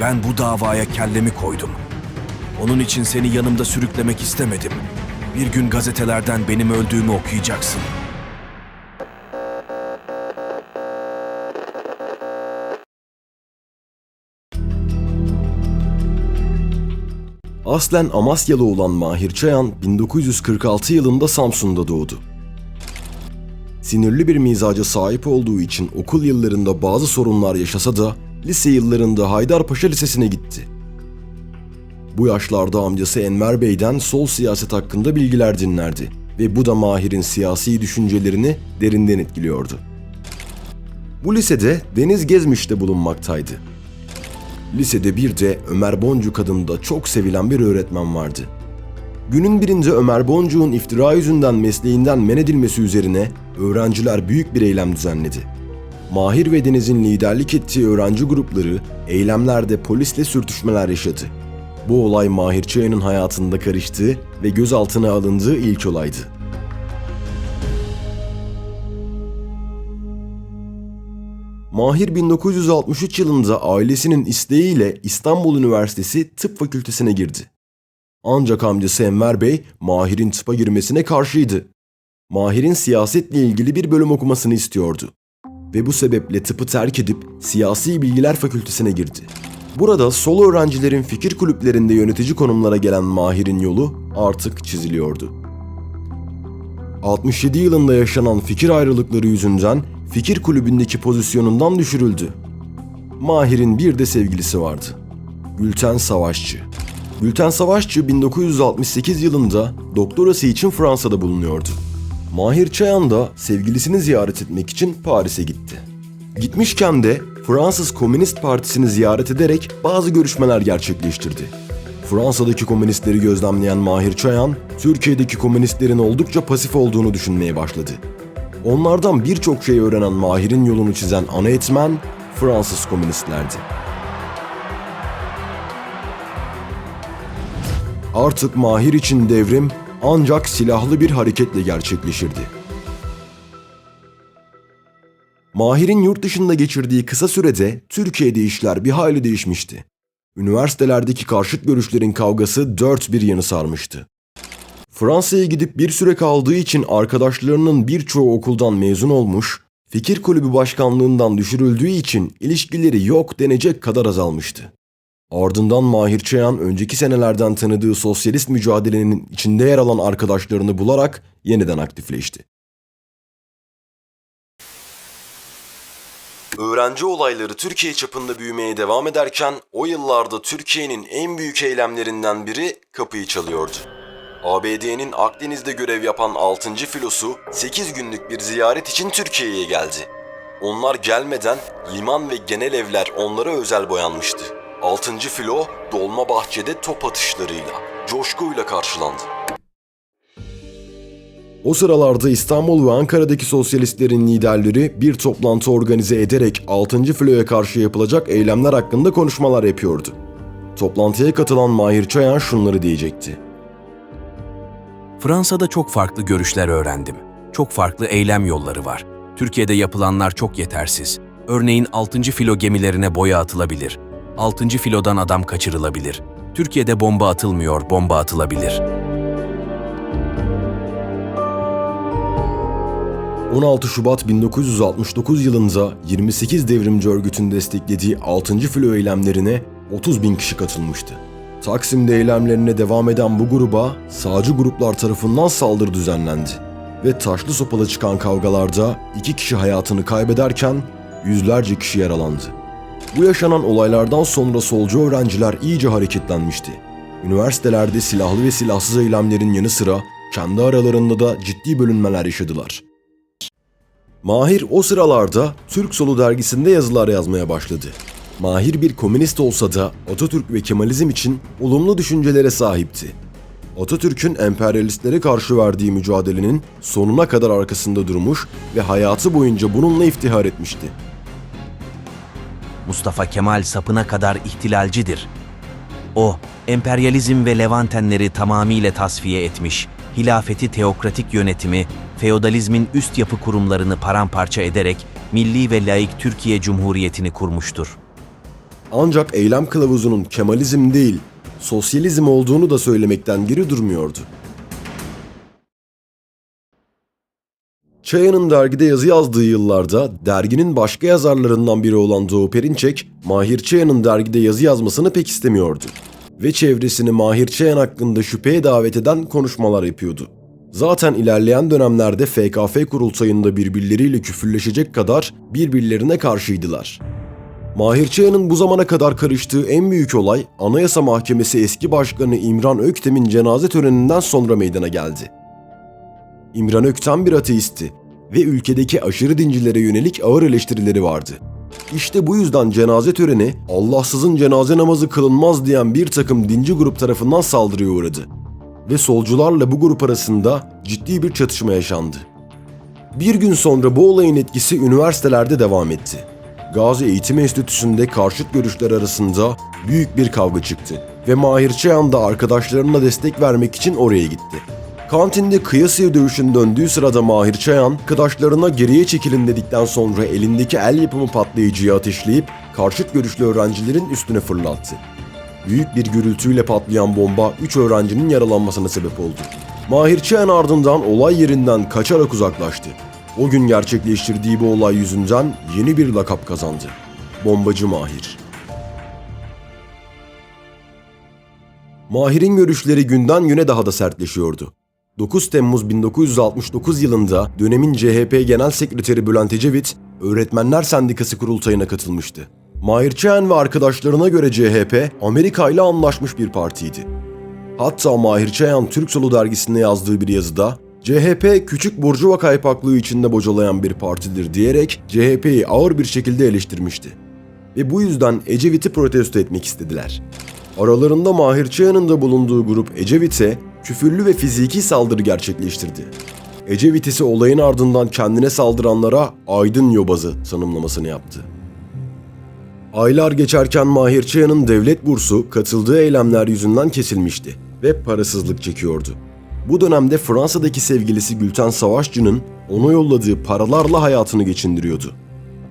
Ben bu davaya kellemi koydum. Onun için seni yanımda sürüklemek istemedim. Bir gün gazetelerden benim öldüğümü okuyacaksın. Aslen Amasyalı olan Mahir Çayan 1946 yılında Samsun'da doğdu. Sinirli bir mizaca sahip olduğu için okul yıllarında bazı sorunlar yaşasa da lise yıllarında Haydarpaşa Lisesi'ne gitti. Bu yaşlarda amcası Enver Bey'den sol siyaset hakkında bilgiler dinlerdi ve bu da Mahir'in siyasi düşüncelerini derinden etkiliyordu. Bu lisede Deniz Gezmiş'te bulunmaktaydı. Lisede bir de Ömer Boncuk adında çok sevilen bir öğretmen vardı. Günün birinde Ömer Boncuk'un iftira yüzünden mesleğinden men edilmesi üzerine öğrenciler büyük bir eylem düzenledi. Mahir ve Deniz'in liderlik ettiği öğrenci grupları eylemlerde polisle sürtüşmeler yaşadı. Bu olay Mahir Çayan'ın hayatında karıştığı ve gözaltına alındığı ilk olaydı. Mahir 1963 yılında ailesinin isteğiyle İstanbul Üniversitesi Tıp Fakültesine girdi. Ancak amcası Enver Bey Mahir'in tıpa girmesine karşıydı. Mahir'in siyasetle ilgili bir bölüm okumasını istiyordu. Ve bu sebeple tıpı terk edip Siyasi Bilgiler Fakültesine girdi. Burada sol öğrencilerin fikir kulüplerinde yönetici konumlara gelen Mahir'in yolu artık çiziliyordu. 67 yılında yaşanan fikir ayrılıkları yüzünden fikir kulübündeki pozisyonundan düşürüldü. Mahir'in bir de sevgilisi vardı. Gülten Savaşçı. Gülten Savaşçı 1968 yılında doktorası için Fransa'da bulunuyordu. Mahir Çayan da sevgilisini ziyaret etmek için Paris'e gitti. Gitmişken de Fransız Komünist Partisi'ni ziyaret ederek bazı görüşmeler gerçekleştirdi. Fransa'daki komünistleri gözlemleyen Mahir Çayan, Türkiye'deki komünistlerin oldukça pasif olduğunu düşünmeye başladı. Onlardan birçok şey öğrenen Mahir'in yolunu çizen ana etmen Fransız komünistlerdi. Artık Mahir için devrim ancak silahlı bir hareketle gerçekleşirdi. Mahir'in yurt dışında geçirdiği kısa sürede Türkiye'de işler bir hayli değişmişti. Üniversitelerdeki karşıt görüşlerin kavgası dört bir yanı sarmıştı. Fransa'ya gidip bir süre kaldığı için arkadaşlarının birçoğu okuldan mezun olmuş, fikir kulübü başkanlığından düşürüldüğü için ilişkileri yok denecek kadar azalmıştı. Ardından Mahir Çayan önceki senelerden tanıdığı sosyalist mücadelenin içinde yer alan arkadaşlarını bularak yeniden aktifleşti. Öğrenci olayları Türkiye çapında büyümeye devam ederken o yıllarda Türkiye'nin en büyük eylemlerinden biri kapıyı çalıyordu. ABD'nin Akdeniz'de görev yapan 6. filosu 8 günlük bir ziyaret için Türkiye'ye geldi. Onlar gelmeden liman ve genel evler onlara özel boyanmıştı. 6. filo Dolma Bahçe'de top atışlarıyla, coşkuyla karşılandı. O sıralarda İstanbul ve Ankara'daki sosyalistlerin liderleri bir toplantı organize ederek 6. filoya karşı yapılacak eylemler hakkında konuşmalar yapıyordu. Toplantıya katılan Mahir Çayan şunları diyecekti. Fransa'da çok farklı görüşler öğrendim. Çok farklı eylem yolları var. Türkiye'de yapılanlar çok yetersiz. Örneğin 6. filo gemilerine boya atılabilir. 6. filodan adam kaçırılabilir. Türkiye'de bomba atılmıyor, bomba atılabilir. 16 Şubat 1969 yılında 28 devrimci örgütün desteklediği 6. filo eylemlerine 30 bin kişi katılmıştı. Taksim'de eylemlerine devam eden bu gruba sağcı gruplar tarafından saldırı düzenlendi. Ve taşlı sopalı çıkan kavgalarda iki kişi hayatını kaybederken yüzlerce kişi yaralandı. Bu yaşanan olaylardan sonra solcu öğrenciler iyice hareketlenmişti. Üniversitelerde silahlı ve silahsız eylemlerin yanı sıra kendi aralarında da ciddi bölünmeler yaşadılar. Mahir o sıralarda Türk Solu dergisinde yazılar yazmaya başladı. Mahir bir komünist olsa da Atatürk ve Kemalizm için olumlu düşüncelere sahipti. Atatürk'ün emperyalistlere karşı verdiği mücadelenin sonuna kadar arkasında durmuş ve hayatı boyunca bununla iftihar etmişti. Mustafa Kemal sapına kadar ihtilalcidir. O, emperyalizm ve Levantenleri tamamıyla tasfiye etmiş, hilafeti teokratik yönetimi, feodalizmin üst yapı kurumlarını paramparça ederek milli ve laik Türkiye Cumhuriyeti'ni kurmuştur. Ancak eylem kılavuzunun Kemalizm değil, sosyalizm olduğunu da söylemekten geri durmuyordu. Çaya'nın dergide yazı yazdığı yıllarda derginin başka yazarlarından biri olan Doğu Perinçek, Mahir Çaya'nın dergide yazı yazmasını pek istemiyordu. Ve çevresini Mahir Çayan hakkında şüpheye davet eden konuşmalar yapıyordu. Zaten ilerleyen dönemlerde FKF kurultayında birbirleriyle küfürleşecek kadar birbirlerine karşıydılar. Mahir Çaya'nın bu zamana kadar karıştığı en büyük olay Anayasa Mahkemesi eski başkanı İmran Öktem'in cenaze töreninden sonra meydana geldi. İmran Öktem bir ateisti ve ülkedeki aşırı dincilere yönelik ağır eleştirileri vardı. İşte bu yüzden cenaze töreni Allahsızın cenaze namazı kılınmaz diyen bir takım dinci grup tarafından saldırıya uğradı. Ve solcularla bu grup arasında ciddi bir çatışma yaşandı. Bir gün sonra bu olayın etkisi üniversitelerde devam etti. Gazi Eğitim Enstitüsü'nde karşıt görüşler arasında büyük bir kavga çıktı ve Mahir Çayan da arkadaşlarına destek vermek için oraya gitti. Kantinde kıyasıya dövüşün döndüğü sırada Mahir Çayan, arkadaşlarına geriye çekilin dedikten sonra elindeki el yapımı patlayıcıyı ateşleyip karşıt görüşlü öğrencilerin üstüne fırlattı. Büyük bir gürültüyle patlayan bomba 3 öğrencinin yaralanmasına sebep oldu. Mahir Çayan ardından olay yerinden kaçarak uzaklaştı. O gün gerçekleştirdiği bu olay yüzünden yeni bir lakap kazandı. Bombacı Mahir. Mahir'in görüşleri günden güne daha da sertleşiyordu. 9 Temmuz 1969 yılında dönemin CHP Genel Sekreteri Bülent Ecevit, Öğretmenler Sendikası kurultayına katılmıştı. Mahir Çayan ve arkadaşlarına göre CHP, Amerika ile anlaşmış bir partiydi. Hatta Mahir Çayan Türk Solu dergisinde yazdığı bir yazıda CHP küçük burjuva kaypaklığı içinde bocalayan bir partidir diyerek CHP'yi ağır bir şekilde eleştirmişti. Ve bu yüzden Ecevit'i protesto etmek istediler. Aralarında Mahir Çayan'ın da bulunduğu grup Ecevit'e küfürlü ve fiziki saldırı gerçekleştirdi. Ecevit ise olayın ardından kendine saldıranlara aydın yobazı tanımlamasını yaptı. Aylar geçerken Mahir Çayan'ın devlet bursu katıldığı eylemler yüzünden kesilmişti ve parasızlık çekiyordu. Bu dönemde Fransa'daki sevgilisi Gülten Savaşçı'nın ona yolladığı paralarla hayatını geçindiriyordu.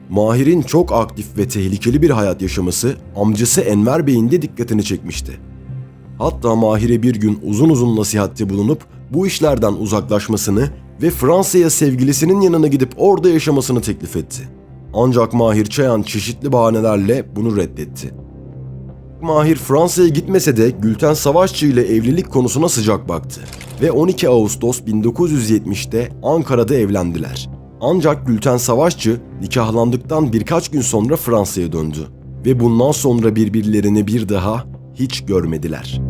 Mahir'in çok aktif ve tehlikeli bir hayat yaşaması amcası Enver Bey'in de dikkatini çekmişti. Hatta Mahir'e bir gün uzun uzun nasihatte bulunup bu işlerden uzaklaşmasını ve Fransa'ya sevgilisinin yanına gidip orada yaşamasını teklif etti. Ancak Mahir Çayan çeşitli bahanelerle bunu reddetti. Mahir Fransa'ya gitmese de Gülten Savaşçı ile evlilik konusuna sıcak baktı ve 12 Ağustos 1970'te Ankara'da evlendiler. Ancak Gülten Savaşçı nikahlandıktan birkaç gün sonra Fransa'ya döndü ve bundan sonra birbirlerini bir daha hiç görmediler.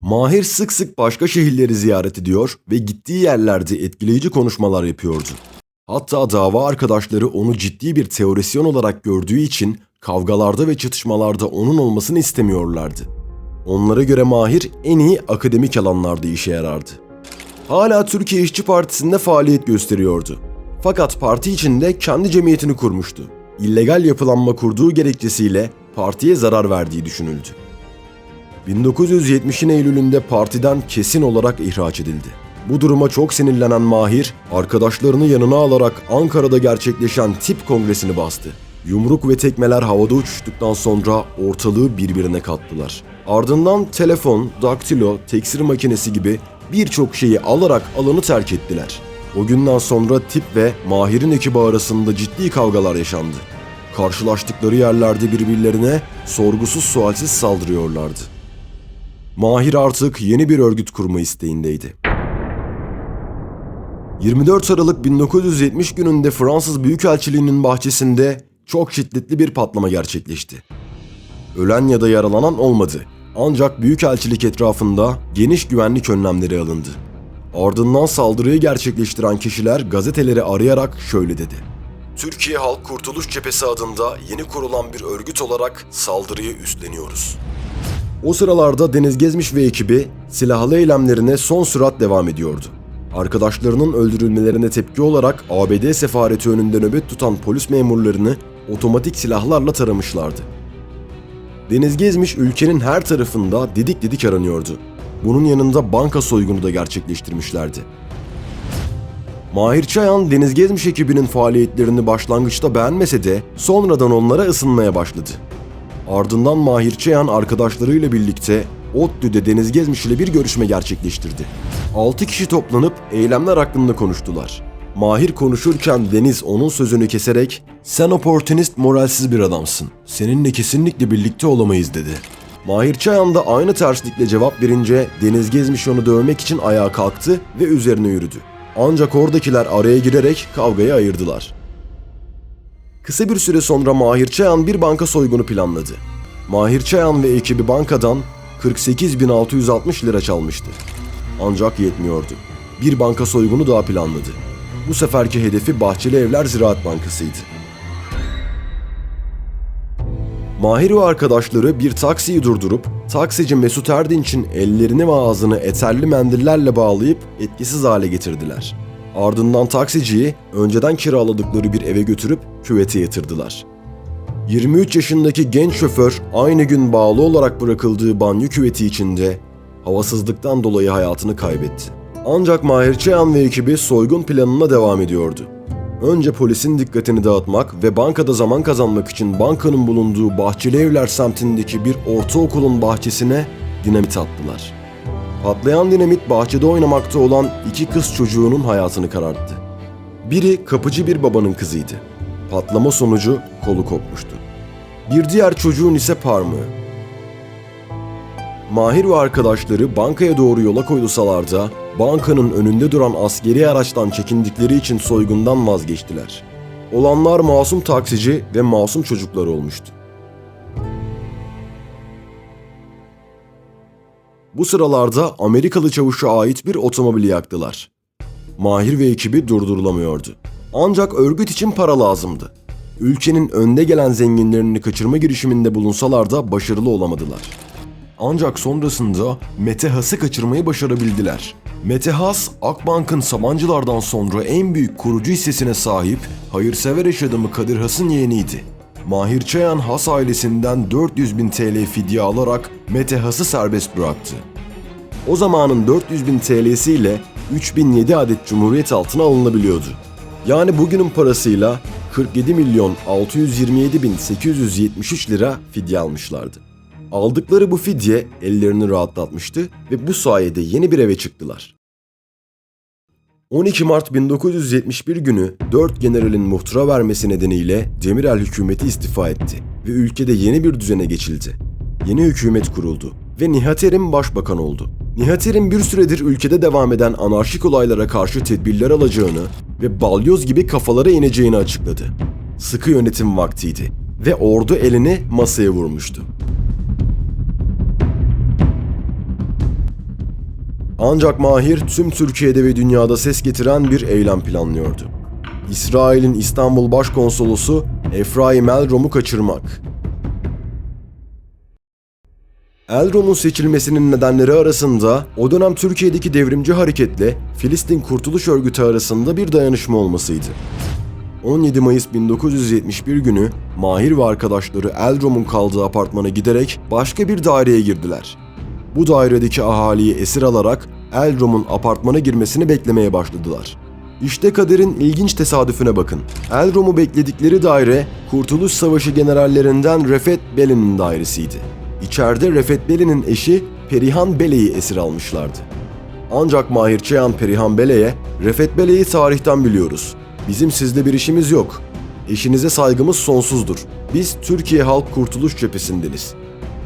Mahir sık sık başka şehirleri ziyaret ediyor ve gittiği yerlerde etkileyici konuşmalar yapıyordu. Hatta dava arkadaşları onu ciddi bir teorisyen olarak gördüğü için kavgalarda ve çatışmalarda onun olmasını istemiyorlardı. Onlara göre Mahir en iyi akademik alanlarda işe yarardı. Hala Türkiye İşçi Partisi'nde faaliyet gösteriyordu. Fakat parti içinde kendi cemiyetini kurmuştu. İllegal yapılanma kurduğu gerekçesiyle partiye zarar verdiği düşünüldü. 1970'in Eylül'ünde partiden kesin olarak ihraç edildi. Bu duruma çok sinirlenen Mahir, arkadaşlarını yanına alarak Ankara'da gerçekleşen tip kongresini bastı. Yumruk ve tekmeler havada uçuştuktan sonra ortalığı birbirine kattılar. Ardından telefon, daktilo, teksir makinesi gibi birçok şeyi alarak alanı terk ettiler. O günden sonra tip ve Mahir'in ekibi arasında ciddi kavgalar yaşandı. Karşılaştıkları yerlerde birbirlerine sorgusuz sualsiz saldırıyorlardı. Mahir artık yeni bir örgüt kurma isteğindeydi. 24 Aralık 1970 gününde Fransız Büyükelçiliği'nin bahçesinde çok şiddetli bir patlama gerçekleşti. Ölen ya da yaralanan olmadı. Ancak Büyükelçilik etrafında geniş güvenlik önlemleri alındı. Ardından saldırıyı gerçekleştiren kişiler gazeteleri arayarak şöyle dedi. Türkiye Halk Kurtuluş Cephesi adında yeni kurulan bir örgüt olarak saldırıyı üstleniyoruz. O sıralarda Deniz Gezmiş ve ekibi silahlı eylemlerine son sürat devam ediyordu. Arkadaşlarının öldürülmelerine tepki olarak ABD sefareti önünde nöbet tutan polis memurlarını otomatik silahlarla taramışlardı. Deniz Gezmiş ülkenin her tarafında didik didik aranıyordu. Bunun yanında banka soygunu da gerçekleştirmişlerdi. Mahir Çayan, Deniz Gezmiş ekibinin faaliyetlerini başlangıçta beğenmese de sonradan onlara ısınmaya başladı. Ardından Mahir Çayan arkadaşlarıyla birlikte ODTÜ'de Deniz Gezmiş ile bir görüşme gerçekleştirdi. 6 kişi toplanıp eylemler hakkında konuştular. Mahir konuşurken Deniz onun sözünü keserek "Sen oportunist, moralsiz bir adamsın. Seninle kesinlikle birlikte olamayız." dedi. Mahir Çayan da aynı terslikle cevap verince Deniz Gezmiş onu dövmek için ayağa kalktı ve üzerine yürüdü. Ancak oradakiler araya girerek kavgayı ayırdılar. Kısa bir süre sonra Mahir Çayan bir banka soygunu planladı. Mahir Çayan ve ekibi bankadan 48.660 lira çalmıştı. Ancak yetmiyordu. Bir banka soygunu daha planladı. Bu seferki hedefi Bahçeli Evler Ziraat Bankası'ydı. Mahir ve arkadaşları bir taksiyi durdurup taksici Mesut Erdinç'in ellerini ve ağzını eterli mendillerle bağlayıp etkisiz hale getirdiler. Ardından taksiciyi önceden kiraladıkları bir eve götürüp küvete yatırdılar. 23 yaşındaki genç şoför aynı gün bağlı olarak bırakıldığı banyo küveti içinde havasızlıktan dolayı hayatını kaybetti. Ancak Mahir Çayan ve ekibi soygun planına devam ediyordu. Önce polisin dikkatini dağıtmak ve bankada zaman kazanmak için bankanın bulunduğu Bahçeli Evler semtindeki bir ortaokulun bahçesine dinamit attılar. Patlayan dinamit bahçede oynamakta olan iki kız çocuğunun hayatını kararttı. Biri kapıcı bir babanın kızıydı. Patlama sonucu kolu kopmuştu. Bir diğer çocuğun ise parmağı. Mahir ve arkadaşları bankaya doğru yola koyulsalar da bankanın önünde duran askeri araçtan çekindikleri için soygundan vazgeçtiler. Olanlar masum taksici ve masum çocuklar olmuştu. Bu sıralarda Amerikalı çavuşa ait bir otomobili yaktılar. Mahir ve ekibi durdurulamıyordu. Ancak örgüt için para lazımdı. Ülkenin önde gelen zenginlerini kaçırma girişiminde bulunsalar da başarılı olamadılar. Ancak sonrasında Mete Has'ı kaçırmayı başarabildiler. Mete Has, Akbank'ın Sabancılardan sonra en büyük kurucu hissesine sahip hayırsever iş adamı Kadir Has'ın yeğeniydi. Mahir Çayan Has ailesinden 400 bin TL fidye alarak Mete Has'ı serbest bıraktı. O zamanın 400 bin TL'siyle 3007 adet Cumhuriyet altına alınabiliyordu. Yani bugünün parasıyla 47 milyon 627 bin 873 lira fidye almışlardı. Aldıkları bu fidye ellerini rahatlatmıştı ve bu sayede yeni bir eve çıktılar. 12 Mart 1971 günü 4 generalin muhtıra vermesi nedeniyle Demirel hükümeti istifa etti ve ülkede yeni bir düzene geçildi. Yeni hükümet kuruldu ve Nihat Erim başbakan oldu. Nihat Erim bir süredir ülkede devam eden anarşik olaylara karşı tedbirler alacağını ve balyoz gibi kafalara ineceğini açıkladı. Sıkı yönetim vaktiydi ve ordu elini masaya vurmuştu. Ancak Mahir tüm Türkiye'de ve dünyada ses getiren bir eylem planlıyordu. İsrail'in İstanbul Başkonsolosu Efraim Elrom'u kaçırmak. Elrom'un seçilmesinin nedenleri arasında o dönem Türkiye'deki devrimci hareketle Filistin Kurtuluş Örgütü arasında bir dayanışma olmasıydı. 17 Mayıs 1971 günü Mahir ve arkadaşları Elrom'un kaldığı apartmana giderek başka bir daireye girdiler. Bu dairedeki ahaliyi esir alarak Elrom'un apartmana girmesini beklemeye başladılar. İşte kaderin ilginç tesadüfüne bakın. Elrom'u bekledikleri daire Kurtuluş Savaşı generallerinden Refet Beli'nin dairesiydi. İçeride Refet Beli'nin eşi Perihan Bele'yi esir almışlardı. Ancak Mahir Çayan Perihan Bele'ye, Refet Bele'yi tarihten biliyoruz. Bizim sizle bir işimiz yok. Eşinize saygımız sonsuzdur. Biz Türkiye Halk Kurtuluş Cephesindeniz.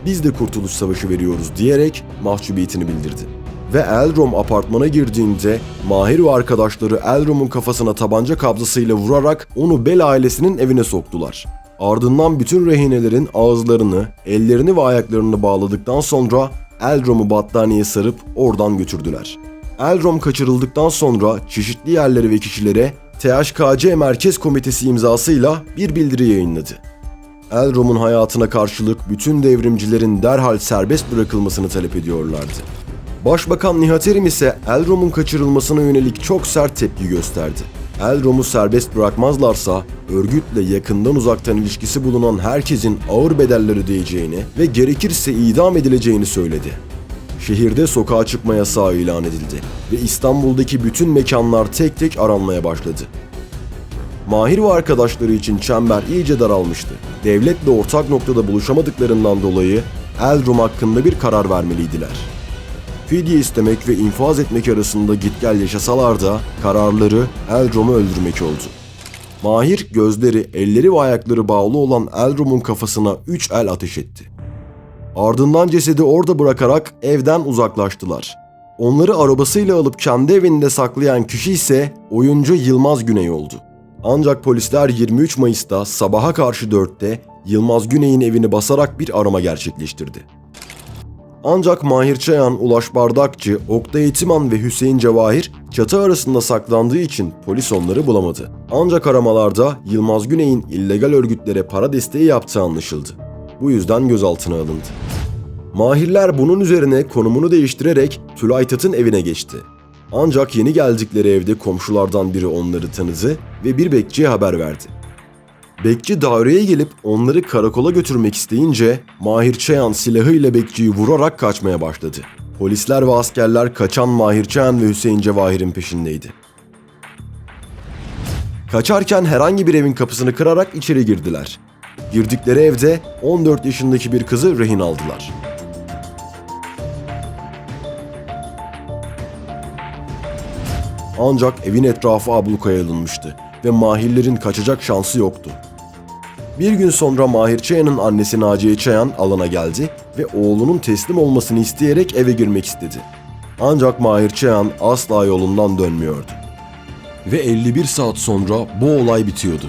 Biz de Kurtuluş Savaşı veriyoruz diyerek mahcubiyetini bildirdi. Ve Elrom apartmana girdiğinde Mahir ve arkadaşları Elrom'un kafasına tabanca kabzasıyla vurarak onu Bel ailesinin evine soktular. Ardından bütün rehinelerin ağızlarını, ellerini ve ayaklarını bağladıktan sonra Elrom'u battaniyeye sarıp oradan götürdüler. Elrom kaçırıldıktan sonra çeşitli yerlere ve kişilere THKC Merkez Komitesi imzasıyla bir bildiri yayınladı. Elrom'un hayatına karşılık bütün devrimcilerin derhal serbest bırakılmasını talep ediyorlardı. Başbakan Nihat Erim ise Elrom'un kaçırılmasına yönelik çok sert tepki gösterdi. Elrom'u serbest bırakmazlarsa örgütle yakından uzaktan ilişkisi bulunan herkesin ağır bedeller ödeyeceğini ve gerekirse idam edileceğini söyledi. Şehirde sokağa çıkma yasağı ilan edildi ve İstanbul'daki bütün mekanlar tek tek aranmaya başladı. Mahir ve arkadaşları için çember iyice daralmıştı. Devletle ortak noktada buluşamadıklarından dolayı Eldrum hakkında bir karar vermeliydiler. Fidye istemek ve infaz etmek arasında git gel yaşasalar da kararları Eldrum'u öldürmek oldu. Mahir gözleri, elleri ve ayakları bağlı olan Eldrum'un kafasına üç el ateş etti. Ardından cesedi orada bırakarak evden uzaklaştılar. Onları arabasıyla alıp kendi evinde saklayan kişi ise oyuncu Yılmaz Güney oldu. Ancak polisler 23 Mayıs'ta sabaha karşı 4'te Yılmaz Güney'in evini basarak bir arama gerçekleştirdi. Ancak Mahir Çayan, Ulaş Bardakçı, Oktay Etiman ve Hüseyin Cevahir çatı arasında saklandığı için polis onları bulamadı. Ancak aramalarda Yılmaz Güney'in illegal örgütlere para desteği yaptığı anlaşıldı. Bu yüzden gözaltına alındı. Mahirler bunun üzerine konumunu değiştirerek Tülay Tat'ın evine geçti. Ancak yeni geldikleri evde komşulardan biri onları tanıdı ve bir bekçiye haber verdi. Bekçi daireye gelip onları karakola götürmek isteyince Mahir Çayan silahıyla bekçiyi vurarak kaçmaya başladı. Polisler ve askerler kaçan Mahir Çayan ve Hüseyin Cevahir'in peşindeydi. Kaçarken herhangi bir evin kapısını kırarak içeri girdiler. Girdikleri evde 14 yaşındaki bir kızı rehin aldılar. Ancak evin etrafı ablukaya alınmıştı ve Mahirlerin kaçacak şansı yoktu. Bir gün sonra Mahir Çayan'ın annesi Naciye Çayan alana geldi ve oğlunun teslim olmasını isteyerek eve girmek istedi. Ancak Mahir Çayan asla yolundan dönmüyordu. Ve 51 saat sonra bu olay bitiyordu.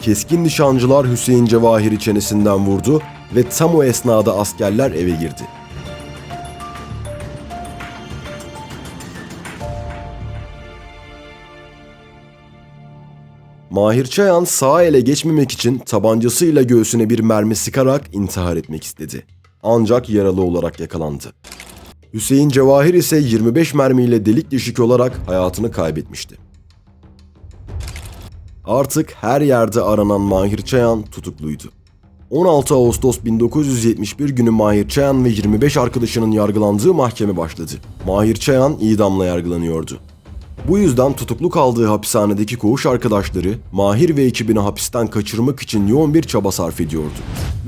Keskin nişancılar Hüseyin Cevahir'i çenesinden vurdu ve tam o esnada askerler eve girdi. Mahir Çayan sağ ele geçmemek için tabancasıyla göğsüne bir mermi sıkarak intihar etmek istedi. Ancak yaralı olarak yakalandı. Hüseyin Cevahir ise 25 mermiyle delik deşik olarak hayatını kaybetmişti. Artık her yerde aranan Mahir Çayan tutukluydu. 16 Ağustos 1971 günü Mahir Çayan ve 25 arkadaşının yargılandığı mahkeme başladı. Mahir Çayan idamla yargılanıyordu. Bu yüzden tutuklu kaldığı hapishanedeki koğuş arkadaşları Mahir ve ekibini hapisten kaçırmak için yoğun bir çaba sarf ediyordu.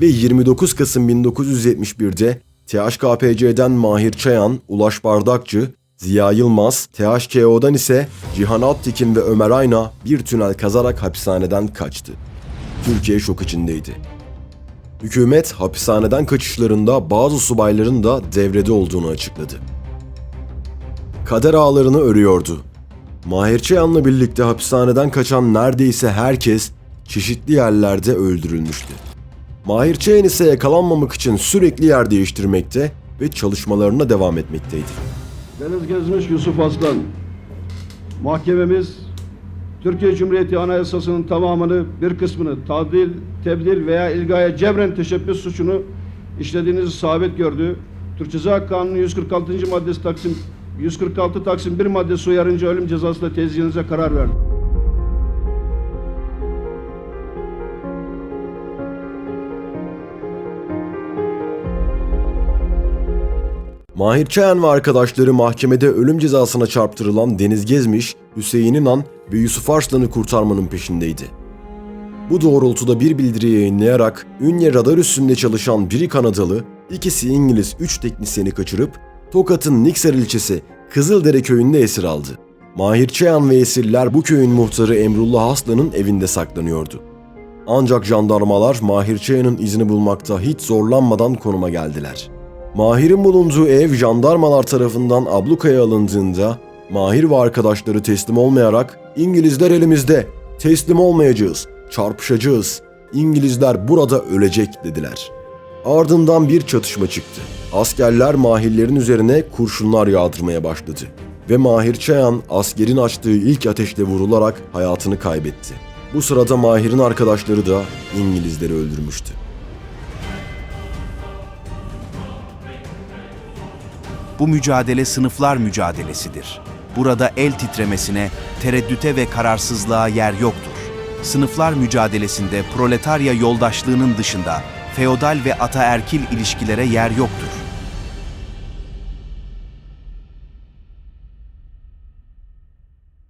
Ve 29 Kasım 1971'de THKPC'den Mahir Çayan, Ulaş Bardakçı, Ziya Yılmaz, THKO'dan ise Cihan Alptekin ve Ömer Ayna bir tünel kazarak hapishaneden kaçtı. Türkiye şok içindeydi. Hükümet hapishaneden kaçışlarında bazı subayların da devrede olduğunu açıkladı. Kader ağlarını örüyordu. Mahir Çayan'la birlikte hapishaneden kaçan neredeyse herkes çeşitli yerlerde öldürülmüştü. Mahir Çayan ise yakalanmamak için sürekli yer değiştirmekte ve çalışmalarına devam etmekteydi. Deniz Gezmiş Yusuf Aslan. Mahkememiz Türkiye Cumhuriyeti Anayasası'nın tamamını bir kısmını tadil, tebdil veya ilgaya cebren teşebbüs suçunu işlediğinizi sabit gördü. Türk Ceza Kanunu 146. maddesi Taksim 146 Taksim 1 maddesi uyarınca ölüm cezasıyla tezgahınıza karar verdi. Mahir Çayan ve arkadaşları mahkemede ölüm cezasına çarptırılan Deniz Gezmiş, Hüseyin İnan ve Yusuf Arslan'ı kurtarmanın peşindeydi. Bu doğrultuda bir bildiri yayınlayarak Ünye radar üstünde çalışan biri Kanadalı, ikisi İngiliz 3 teknisyeni kaçırıp Tokat'ın Niksar ilçesi Kızıldere köyünde esir aldı. Mahir Çayan ve esirler bu köyün muhtarı Emrullah Aslan'ın evinde saklanıyordu. Ancak jandarmalar Mahir Çayan'ın izini bulmakta hiç zorlanmadan konuma geldiler. Mahir'in bulunduğu ev jandarmalar tarafından ablukaya alındığında Mahir ve arkadaşları teslim olmayarak İngilizler elimizde, teslim olmayacağız, çarpışacağız, İngilizler burada ölecek dediler. Ardından bir çatışma çıktı. Askerler Mahirlerin üzerine kurşunlar yağdırmaya başladı. Ve Mahir Çayan askerin açtığı ilk ateşle vurularak hayatını kaybetti. Bu sırada Mahir'in arkadaşları da İngilizleri öldürmüştü. Bu mücadele sınıflar mücadelesidir. Burada el titremesine, tereddüte ve kararsızlığa yer yoktur. Sınıflar mücadelesinde proletarya yoldaşlığının dışında feodal ve ataerkil ilişkilere yer yoktur.